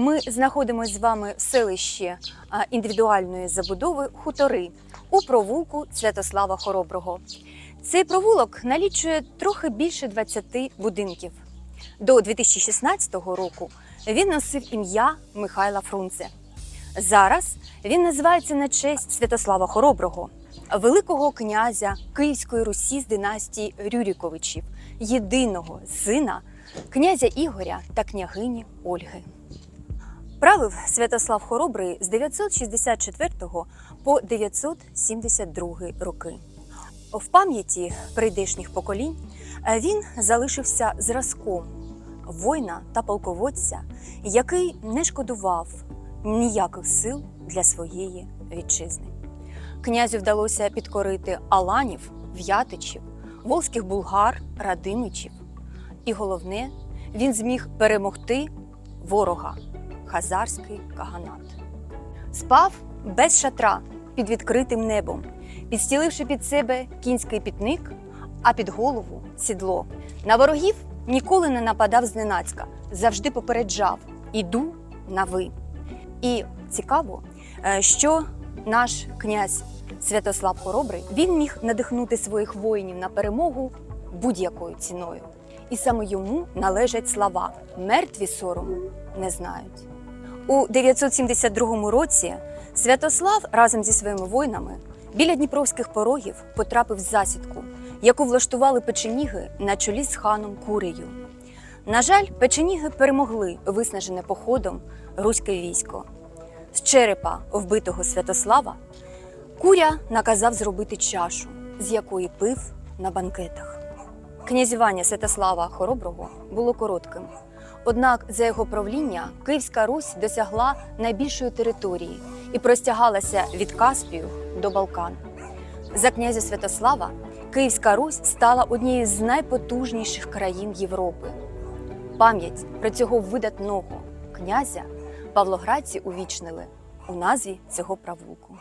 Ми знаходимося з вами в селищі індивідуальної забудови Хутори у провулку Святослава Хороброго. Цей провулок налічує трохи більше 20 будинків. До 2016 року він носив ім'я Михайла Фрунзе. Зараз він називається на честь Святослава Хороброго, великого князя Київської Русі з династії Рюріковичів, єдиного сина князя Ігоря та княгині Ольги. Правив Святослав Хоробрий з 964 по 972 роки. В пам'яті прийдешніх поколінь е, він залишився зразком воїна та полководця, який не шкодував ніяких сил для своєї вітчизни. Князю вдалося підкорити аланів, в'ятичів, волзьких булгар, радимичів. І головне, він зміг перемогти ворога хазарський каганат. Спав без шатра під відкритим небом, підстіливши під себе кінський пітник, а під голову сідло. На ворогів ніколи не нападав зненацька, завжди попереджав іду на ви. І цікаво, е, що наш князь Святослав Хоробрий він міг надихнути своїх воїнів на перемогу будь-якою ціною. І саме йому належать слова мертві сорому не знають. У 972 році Святослав разом зі своїми воїнами біля дніпровських порогів потрапив в засідку, яку влаштували печеніги на чолі з ханом Курею. На жаль, печеніги перемогли виснажене походом руське військо. З черепа вбитого Святослава Куря наказав зробити чашу, з якої пив на банкетах. Князювання Святослава Хороброго було коротким. Однак за його правління Київська Русь досягла найбільшої території і простягалася від Каспію до Балкан. За князя Святослава Київська Русь стала однією з найпотужніших країн Європи. Пам'ять про цього видатного князя павлоградці увічнили у назві цього провулку.